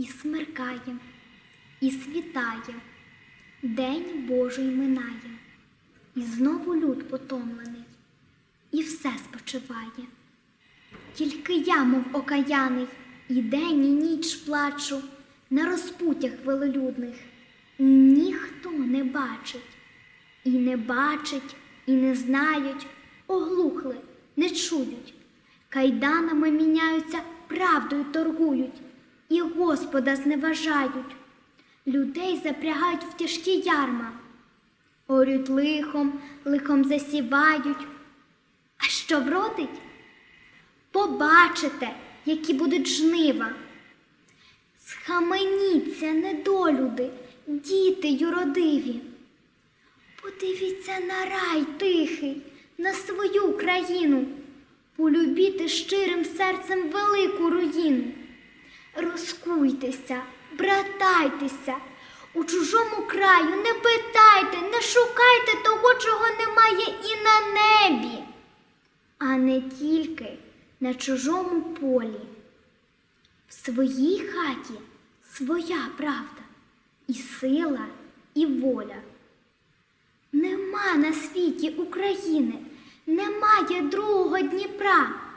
і смеркає, і світає, День Божий минає, і знову люд потомлений, і все спочиває. Тільки я, мов окаяний, і день, і ніч плачу на розпутях велолюдних, ніхто не бачить, і не бачить, і не знають, оглухли, не чують. Кайданами міняються, правдою торгують, і Господа зневажають. Людей запрягають в тяжкі ярма, орють лихом, лихом засівають. А що вродить? Побачите, які будуть жнива. Схаменіться, недолюди, діти юродиві. Подивіться на рай тихий, на свою країну, полюбіте щирим серцем велику руїну. Розкуйтеся, братайтеся, у чужому краю не питайте, не шукайте того, чого немає і на небі, а не тільки на чужому полі. В своїй хаті своя правда, і сила, і воля. Нема на світі України, немає другого Дніпра.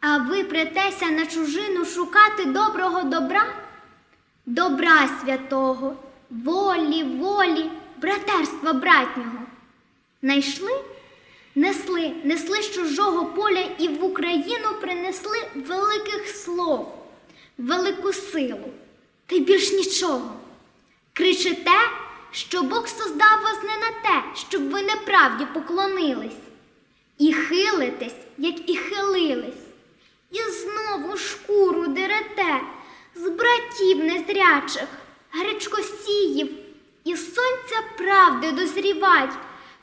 А ви претеся на чужину шукати доброго добра, добра святого, волі, волі, братерства братнього. Найшли, несли, несли з чужого поля і в Україну принесли великих слов, велику силу, та й більш нічого. Кричите, що Бог создав вас не на те, щоб ви неправді поклонились, і хилитесь, як і хилились, і знову шкуру дерете з братів незрячих, гречкосіїв, і сонця правди дозрівать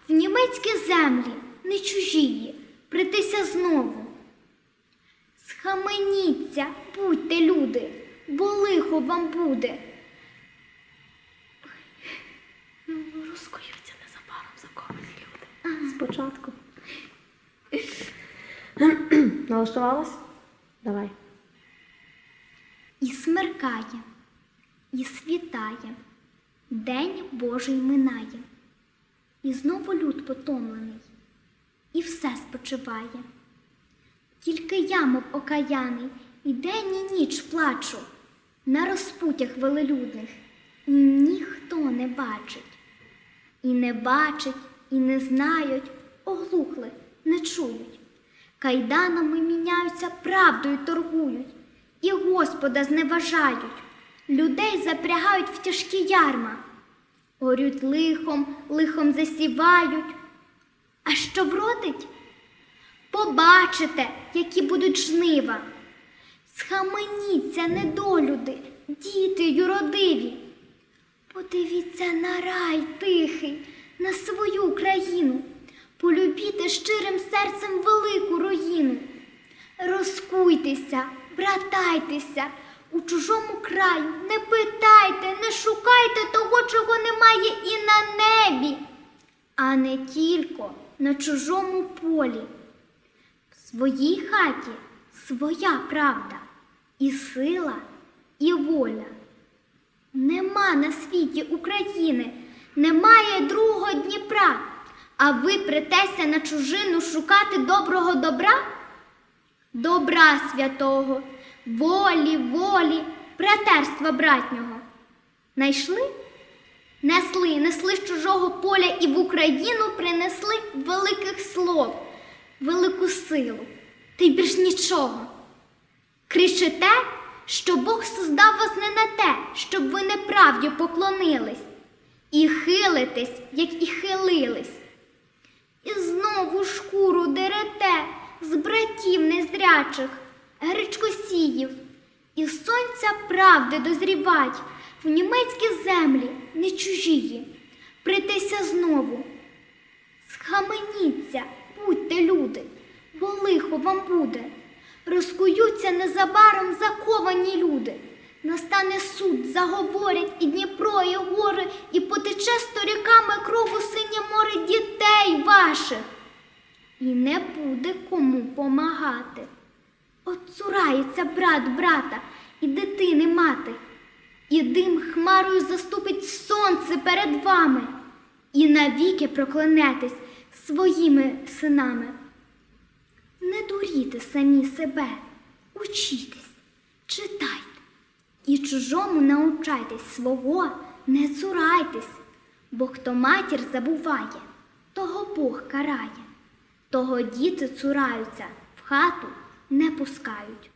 в німецькі землі, не чужії, притися знову. Схаменіться, будьте люди, бо лихо вам буде. Розкоються незабаром заковані люди. Спочатку. Налаштувалась? Давай. І смеркає, і світає, День Божий минає, і знову люд потомлений, і все спочиває. Тільки я, мов окаяний, і день і ніч плачу на розпутях велелюдних, і ніхто не бачить. І не бачить, і не знають, оглухли, не чують. Кайданами міняються, правдою торгують, і Господа зневажають, людей запрягають в тяжкі ярма, орють лихом, лихом засівають. А що вродить? Побачите, які будуть жнива. Схаменіться, недолюди, діти юродиві. Подивіться на рай тихий, на свою країну, полюбіте щирим серцем велику руїну. Розкуйтеся, братайтеся, у чужому краю не питайте, не шукайте того, чого немає і на небі, а не тільки на чужому полі. В своїй хаті своя правда, і сила, і воля. Нема на світі України, немає другого Дніпра, а ви претеся на чужину шукати доброго добра? Добра святого, волі, волі, братерства братнього. Найшли? Несли, несли з чужого поля і в Україну принесли великих слов, велику силу, та й більш нічого. Кричите, що Бог создав вас не на те, щоб ви неправді поклонились, і хилитесь, як і хилились. І знову шкуру дерете з братів незрячих, гречкосіїв, і сонця правди дозрівать в німецькі землі не чужії. Притися знову. Схаменіться, будьте люди, бо лихо вам буде. Розкуються незабаром заковані люди. Настане суд, заговорять і Дніпро, і гори, і потече сторіками крову синє море дітей ваших. І не буде кому помагати. От цурається брат брата і дитини мати. карою заступить сонце перед вами і навіки проклянетесь своїми синами. Не дуріте самі себе, учітесь, читайте і чужому научайтесь свого, не цурайтесь, бо хто матір забуває, Бог карає, того діти цураються, в хату не пускають.